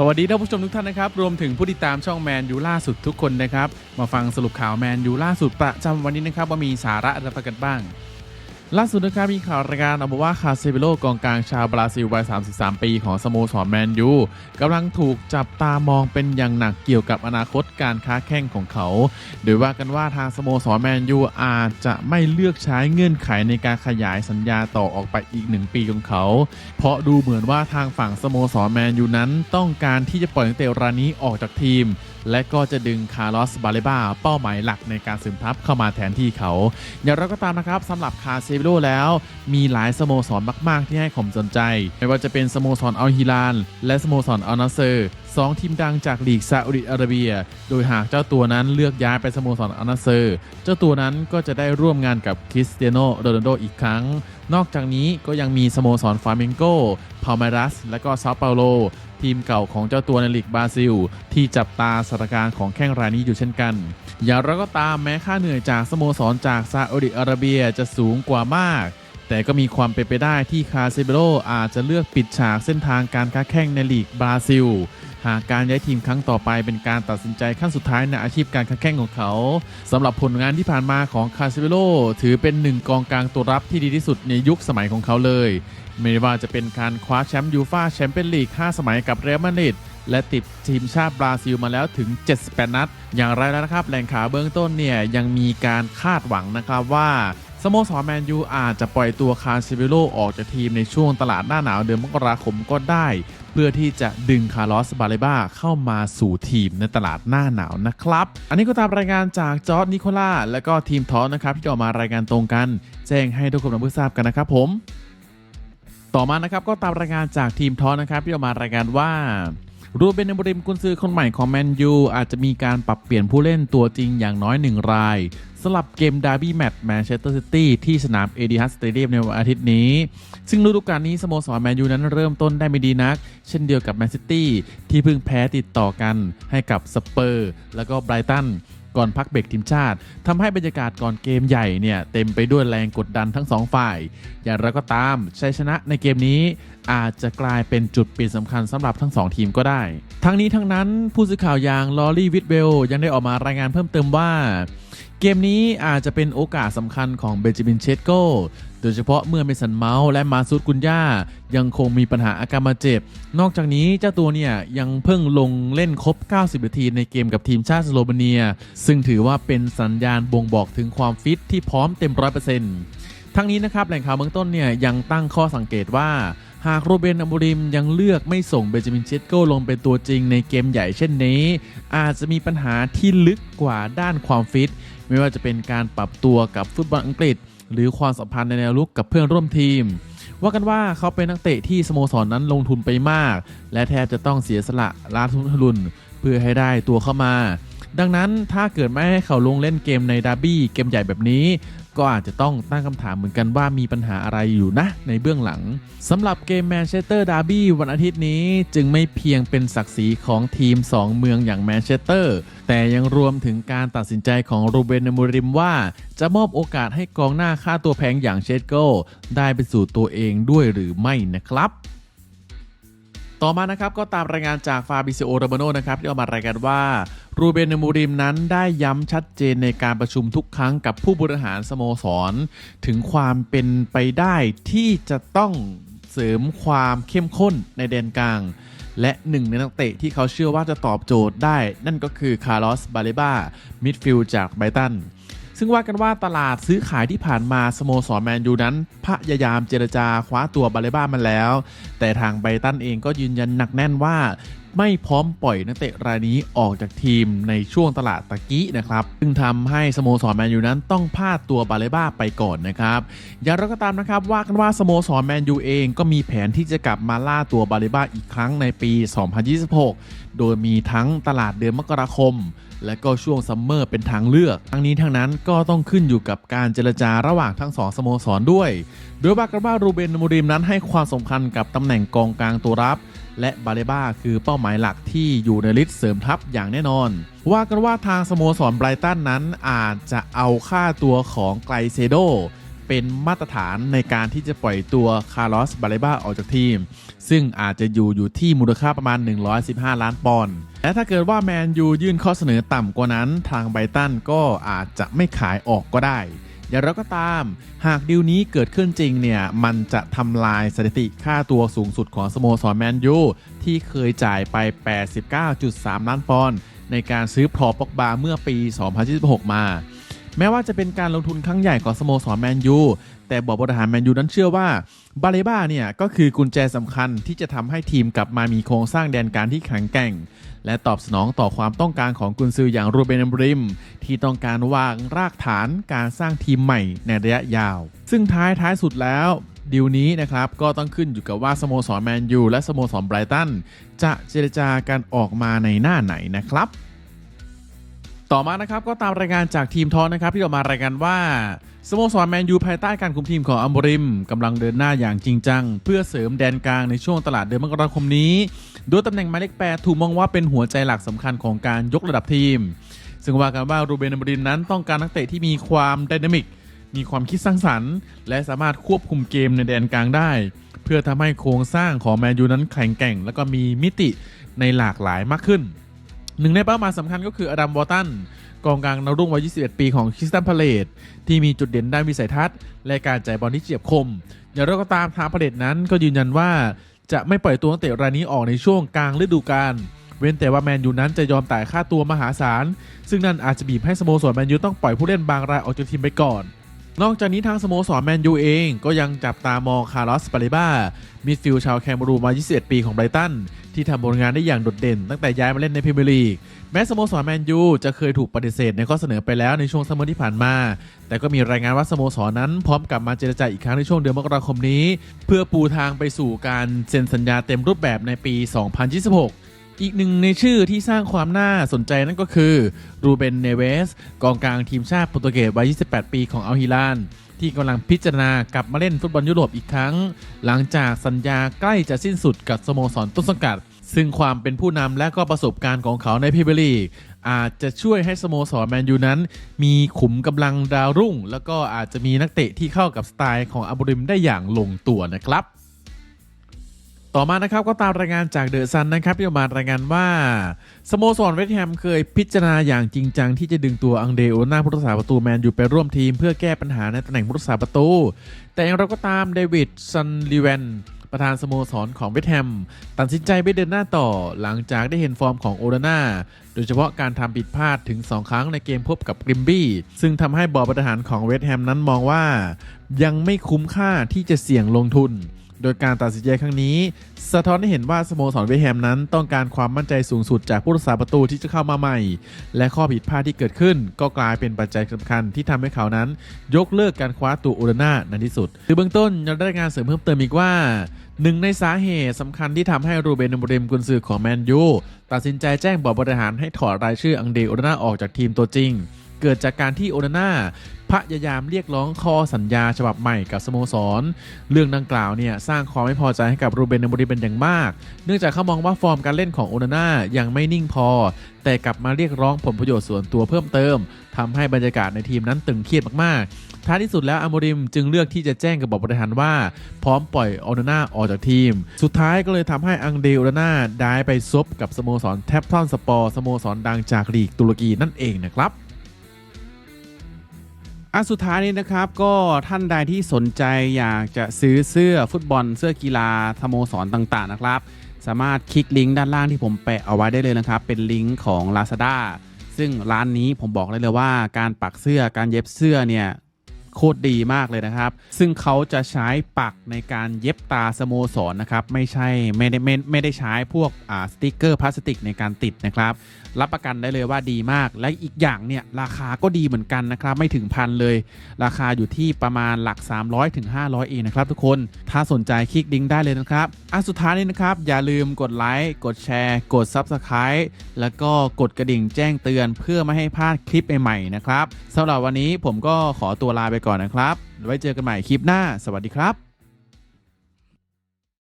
สวัสดีท่านผู้ชมทุกท่านนะครับ รวมถึงผู้ติดตามช่องแมนยูล่าสุดทุกคนนะครับ มาฟังสรุปข่าวแมนยูล่าสุดประจำวันนี้นะครับ ว่ามีสาระอะไรกันบ้าง ล่าสุดนะครับมีข่าวรายการออกมาว่าคาเซเบโลกองกลางชาวบราซิลวัย 33 ปีของสโมสรแมนยูกำลังถูกจับตามองเป็นอย่างหนักเกี่ยวกับอนาคตการค้าแข่งของเขา โดยว่ากันว่าทางสโมสรแมนยูอาจจะไม่เลือกใช้เงื่อนไขในการขยายสัญญาต่อออกไปอีกหนึ่งปีของเขา เพราะดูเหมือนว่าทางฝั่งสโมสรแมนยูนั้นต้องการที่จะปล่อยนักเตะรายนี้ออกจากทีมและก็จะดึงคาร์ลอสบาเลบาเป้าหมายหลักในการสืบทัพเข้ามาแทนที่เขา อย่างไรก็ตามนะครับสำหรับคาเซเบโลแล้ว มีหลายสโมสรมาก ๆ ที่ให้ความสนใจ ไม่ว่าจะเป็นสโมสรอัลฮิลาลและสโมสรอัลนาเซอร์สองทีมดังจากลีกซาอุดิอาระเบีย โดยหากเจ้าตัวนั้นเลือกย้ายไปสโมสรอัลนาเซอร์ เจ้าตัวนั้นก็จะได้ร่วมงานกับคริสเตียโนโรนัลโดอีกครั้ง นอกจากนี้ก็ยังมีสโมสรฟลาเมงโกพาเมรัส และก็ซาเปาโล ทีมเก่าของเจ้าตัวในลีกบราซิล ที่จับตาสถานการณ์ของแข้งรายนี้อยู่เช่นกัน อย่างไรก็ตามแม้ค่าเหนื่อยจากสโมสรจากซาอุดิอาระเบียจะสูงกว่ามากแต่ก็มีความเป็นไปได้ที่คาเซเบโรอาจจะเลือกปิดฉากเส้นทางการค้าแข่งในลีกบราซิล หากการย้ายทีมครั้งต่อไปเป็นการตัดสินใจขั้นสุดท้ายในอาชีพการค้าแข่งของเขาสำหรับผลงานที่ผ่านมาของคาเซเบโรถือเป็นหนึ่งกองกลางตัวรับที่ดีที่สุดในยุคสมัยของเขาเลย ไม่ว่าจะเป็นการคว้าแชมป์ยูฟาแชมเปี้ยนลีก 5 สมัยกับเรอัลมาดริดและติดทีมชาติบราซิลมาแล้วถึง 78 นัด อย่างไรแล้วนะครับแหล่งข่าวเบื้องต้นเนี่ยยังมีการคาดหวังนะครับว่า สโมสรแมนยูอาจจะปล่อยตัวคาร์ซิเบโลออกจากทีมในช่วงตลาดหน้าหนาวเดือนมกราคมก็ได้ เพื่อที่จะดึงคาร์ลอสบาเลบาเข้ามาสู่ทีมในตลาดหน้าหนาวนะครับ อันนี้ก็ตามรายงานจากจอร์ดนิโคล่าและก็ทีมทอสนะครับที่ออกมารายงานตรงกัน แจ้งให้ทุกคนรับทราบกันนะครับผม ต่อมานะครับก็ตามรายงานจากทีมทอนะครับที่ออกมารายงานว่า รูเบนเอมบริมกุนซือคนใหม่ของแมนยูอาจจะมีการปรับเปลี่ยนผู้เล่นตัวจริงอย่างน้อยหนึ่งรายสลับเกมดาร์บี้แมตช์แมนเชสเตอร์ซิตี้ที่สนามเอดิฮัสสเตเดียมในวันอาทิตย์นี้ ซึ่งฤดูกาลนี้สโมสรแมนยูนั้นเริ่มต้นได้ไม่ดีนัก เช่นเดียวกับแมนซิตี้ที่เพิ่งแพ้ติดต่อกันให้กับสเปอร์ แล้วก็ไบรตัน ก่อนพักเบรกทีมชาติทำให้บรรยากาศก่อนเกมใหญ่เนี่ยเต็มไปด้วยแรงกดดันทั้งสองฝ่าย อย่างไรก็ตามชัยชนะในเกมนี้อาจจะกลายเป็นจุดเปลี่ยนสำคัญสำหรับทั้งสองทีมก็ได้ ทั้งนี้ทั้งนั้นผู้สื่อข่าวอย่างลอรี่วิทเวลยังได้ออกมารายงานเพิ่มเติมว่า เกมนี้อาจจะเป็นโอกาสสำคัญของเบนจามินเชสโกโดยเฉพาะเมื่อเมสันเมาส์และมาซูดกุนย่ายังคงมีปัญหาอาการบาดเจ็บ นอกจากนี้เจ้าตัวเนี่ยยังเพิ่งลงเล่นครบ 90 นาทีในเกมกับทีมชาติสโลเวเนีย ซึ่งถือว่าเป็นสัญญาณบ่งบอกถึงความฟิตที่พร้อมเต็ม100%ทั้งนี้นะครับแหล่งข่าวเบื้องต้นเนี่ยยังตั้งข้อสังเกตว่าหากโรเบนอัมบริมยังเลือกไม่ส่งเบนจามินเชสโกลงเป็นตัวจริงในเกมใหญ่เช่นนี้ อาจจะมีปัญหาที่ลึกกว่าด้านความฟิต ไม่ว่าจะเป็นการปรับตัวกับฟุตบอลอังกฤษ หรือความสัมพันธ์ในแนวลุกกับเพื่อนร่วมทีม ว่ากันว่าเขาเป็นนักเตะที่สโมสรนนั้นลงทุนไปมาก และแทบจะต้องเสียสละล้านทุนทุนเพื่อให้ได้ตัวเข้ามา ดังนั้นถ้าเกิดไม่ให้เขาลงเล่นเกมในดาร์บี้เกมใหญ่แบบนี้ ก็อาจจะต้องตั้งคำถามเหมือนกันว่ามีปัญหาอะไรอยู่นะ ในเบื้องหลังสำหรับเกมแมนเชสเตอร์ดาร์บี้วันอาทิตย์นี้จึงไม่เพียงเป็นศักดิ์ศรีของทีม 2 เมืองอย่างแมนเชสเตอร์แต่ยังรวมถึงการตัดสินใจของรูเบนมูริมว่า จะมอบโอกาสให้กองหน้าค่าตัวแพงอย่างเชสโกได้ไปสู่ตัวเองด้วยหรือไม่นะครับ ต่อมานะครับก็ตามรายงานจากฟาบิซิโอโรเบโนนะครับที่ออกมารายงานว่ารูเบนเมูริมนั้นได้ย้ำชัดเจนในการประชุมทุกครั้งกับผู้บริหารสโมสร ถึงความเป็นไปได้ที่จะต้องเสริมความเข้มข้นในแดนกลาง และหนึ่งในนักเตะที่เขาเชื่อว่าจะตอบโจทย์ได้ นั่นก็คือคาร์ลอสบาเลบามิดฟิลด์จากไบรตัน ซึ่งว่ากันว่าตลาดซื้อขายที่ผ่านมาสโมสรแมนยูนั้น พยายามเจรจาคว้าตัวบาเลบ้ามาแล้ว แต่ทางไบตันเองก็ยืนยันหนักแน่นว่า ไม่พร้อมปล่อยนักเตะรายนี้ออกจากทีมในช่วงตลาดตะกี้นะครับ ซึ่งทำให้สโมสรแมนยูนั้นต้องพลาดตัวบาเลบ้าไปก่อนนะครับอย่างไรก็ตามนะครับว่ากันว่าสโมสรแมนยูเองก็มีแผนที่จะกลับมาล่าตัวบาเลบ้าอีกครั้งในปี 2026 โดยมีทั้งตลาดเดือนมกราคม และก็ช่วงซัมเมอร์เป็นทางเลือก ทั้งนี้ทั้งนั้นก็ต้องขึ้นอยู่กับการเจรจาระหว่างทั้งสองสโมสรด้วย โดยว่ากันว่ารูเบนมูริมนั้นให้ความสำคัญกับตำแหน่งกองกลางตัวรับ และบาเลบ้าคือเป้าหมายหลักที่อยู่ในลิสต์เสริมทัพอย่างแน่นอน ว่ากันว่าทางสโมสรไบรตันนั้นอาจจะเอาค่าตัวของไกลเซโดเป็นมาตรฐานในการที่จะปล่อยตัวคาร์ลอสบาเลบ้าออกจากทีม ซึ่งอาจจะอยู่อยู่ที่มูลค่าประมาณ 115 ล้านปอนด์ และถ้าเกิดว่าแมนยูยื่นข้อเสนอต่ำกว่านั้น ทางไบตันก็อาจจะไม่ขายออกก็ได้ อย่างไรก็ตาม หากดีลนี้เกิดขึ้นจริงเนี่ย มันจะทำลายสถิติค่าตัวสูงสุดของสโมสรแมนยูที่เคยจ่ายไป 89.3 ล้านปอนด์ในการซื้อพอปอกบาเมื่อปี 2026 มา แม้ว่าจะเป็นการลงทุนครั้งใหญ่ของสโมสรแมนยูแต่บอร์ดบริหารแมนยูนั้นเชื่อว่าบาเลบ้าเนี่ยก็คือกุญแจสำคัญที่จะทำให้ทีมกลับมามีโครงสร้างแดนการที่แข็งแกร่ง และตอบสนองต่อความต้องการของกุนซืออย่างรูเบนอมริม ที่ต้องการวางรากฐานการสร้างทีมใหม่ในระยะยาว ซึ่งท้ายท้ายสุดแล้วดีลนี้นะครับก็ต้องขึ้นอยู่กับว่าสโมสรแมนยูและสโมสรไบรตันจะเจรจากันออกมาในหน้าไหนนะครับ ต่อมานะครับก็ตามรายงานจากทีมทอนนะครับที่ออกมารายงานว่าสโมสรแมนยูภายใต้การคุมทีมของอัมบริมกำลังเดินหน้าอย่างจริงจัง เพื่อเสริมแดนกลางในช่วงตลาดเดือนมกราคมนี้ โดยตำแหน่งหมายเลขแปดถูกมองว่าเป็นหัวใจหลักสำคัญของการยกระดับทีม ซึ่งว่ากันว่ารูเบนอัมบริมนั้นต้องการนักเตะที่มีความไดนามิกมีความคิดสร้างสรรค์ และสามารถควบคุมเกมในแดนกลางได้ เพื่อทำให้โครงสร้างของแมนยูนั้นแข็งแกร่ง และก็มีมิติในหลากหลายมากขึ้น หนึ่งในเป้าหมายสำคัญก็คืออดัมวอตันกองกลางนาวรุ่งวัย 21 ปีของคริสตันพาเลตที่มีจุดเด่นด้านวิสัยทัศน์ และการจ่ายบอลที่เฉียบคม อย่างไรก็ตามทางพาเลตนั้นก็ยืนยันว่าจะไม่ปล่อยตัวนักเตะรายนี้ออกในช่วงกลางฤดูกาลเว้นแต่ว่าแมนยูนั้นจะยอมจ่ายค่าตัวมหาศาล ซึ่งนั่นอาจจะบีบให้สโมสรแมนยูต้องปล่อยผู้เล่นบางรายออกจากทีมไปก่อน นอกจากนี้ทางสโมสรแมนยูเองก็ยังจับตามองคาร์ลอสปาเลบ้ามิดฟิลด์ชาวแคมรูมา21 ปีของไบรตัน ที่ทำผลงานได้อย่างโดดเด่น ตั้งแต่ย้ายมาเล่นในพรีเมียร์ลีกแม้สโมสรแมนยูจะเคยถูกปฏิเสธในข้อเสนอไปแล้วในช่วงซัมเมอร์ที่ผ่านมา แต่ก็มีรายงานว่าสโมสรนั้นพร้อมกลับมาเจรจาอีกครั้งในช่วงเดือนมกราคมนี้ เพื่อปูทางไปสู่การเซ็นสัญญาเต็มรูปแบบในปี 2026อีกหนึ่งในชื่อที่สร้างความน่าสนใจนั่นก็คือรูเบน เนเวส กองกลางทีมชาติโปรตุเกสวัย 28 ปีของอัลฮิลาน ที่กำลังพิจารณากลับมาเล่นฟุตบอลยุโรปอีกครั้ง หลังจากสัญญาใกล้จะสิ้นสุดกับสโมสรต้นสังกัด ซึ่งความเป็นผู้นำและก็ประสบการณ์ของเขาในพรีเมียร์ลีกอาจจะช่วยให้สโมสรแมนยูนั้น มีขุมกำลังดาวรุ่ง แล้วก็อาจจะมีนักเตะที่เข้ากับสไตล์ของอับริมได้อย่างลงตัวนะครับ ต่อมานะครับก็ตามรายงานจากเดอะซันนะครับที่ออกมารายงานว่าสโมสรเวสต์แฮมเคยพิจารณาอย่างจริงจังที่จะดึงตัวอังเดโอนาผู้รักษาประตูแมนยูไปร่วมทีมเพื่อแก้ปัญหาในตำแหน่งผู้รักษาประตู แต่อย่างไรก็ตามเดวิดซันลิเวน ประธานสโมสรของเวสแฮม ตัดสินใจไม่เดินหน้าต่อหลังจากได้เห็นฟอร์มของโอราน่าโดยเฉพาะการทำผิดพลาดถึง 2 ครั้งในเกมพบกับกริมบี้ ซึ่งทำให้บอร์ดบริหารของเวสแฮมนั้นมองว่า ยังไม่คุ้มค่าที่จะเสี่ยงลงทุน โดยการตัดสินใจครั้งนี้ สะท้อนให้เห็นว่าสโมสรเวสแฮมนั้นต้องการความมั่นใจสูงสุดจากผู้รักษาประตูที่จะเข้ามาใหม่ และข้อผิดพลาดที่เกิดขึ้น ก็กลายเป็นปัจจัยสำคัญที่ทำให้เขานั้น ยกเลิกการคว้าตัวโอนาน่าในที่สุดคือเบื้องต้นยังได้งานเสริมเพิ่มเติมอีกว่าหนึ่งในสาเหตุสำคัญที่ทำให้รูเบนอมริมกุนซือของแมนยูตัดสินใจแจ้งบอร์ดบริหารให้ถอดรายชื่ออังเดโอนาน่าออกจากทีมตัวจริง เกิดจากการที่โอนาน่า พยายามเรียกร้องข้อสัญญาฉบับใหม่กับสโมสร เรื่องดังกล่าวเนี่ยสร้างความไม่พอใจให้กับรูเบนอมริเป็นอย่างมาก เนื่องจากเขามองว่าฟอร์มการเล่นของโอนาน่ายังไม่นิ่งพอ แต่กลับมาเรียกร้องผลประโยชน์ส่วนตัวเพิ่มเติมทำให้บรรยากาศในทีมนั้นตึงเครียดมากๆ ท้ายที่สุดแล้วอโมริมจึงเลือกที่จะแจ้งกับบอร์ดบริหารว่า พร้อมปล่อยโอนาน่าออกจากทีม สุดท้ายก็เลยทำให้อังเดโอนาน่าได้ไปซบกับสโมสรแทปทอนสปอร์สโมสรดังจากลีกตุรกีนั่นเองนะครับ อันสุดท้ายนี้นะครับก็ท่านใดที่สนใจอยากจะซื้อเสื้อฟุตบอลเสื้อกีฬาสโมสรต่างๆนะครับ สามารถคลิกลิงก์ด้านล่างที่ผมแปะเอาไว้ได้เลยนะครับ เป็นลิงก์ของ Lazada ซึ่งร้านนี้ผมบอกเลยเลยว่าการปักเสื้อการเย็บเสื้อเนี่ยโคตรดีมากเลยนะครับ ซึ่งเขาจะใช้ปักในการเย็บตาสโมสรนนะครับ ไม่ใช่ไม่ได้ไม่ไม่ได้ใช้พวกอ่าสติกเกอร์พลาสติกในการติดนะครับรับประกันได้เลยว่าดีมาก และอีกอย่างเนี่ยราคาก็ดีเหมือนกันนะครับ ไม่ถึงพันเลย ราคาอยู่ที่ประมาณหลัก 300ถึง500 เองนะครับทุกคน ถ้าสนใจคลิกลิงก์ได้เลยนะครับอันสุดท้ายนี้นะครับ อย่าลืมกดไลค์ กดแชร์ กด Subscribe แล้วก็กดกระดิ่งแจ้งเตือนเพื่อไม่ให้พลาดคลิปใหม่ๆนะครับสำหรับวันนี้ผมก็ขอตัวลาไปก่อนนะครับ ไว้เจอกันใหม่คลิปหน้า สวัสดีครับ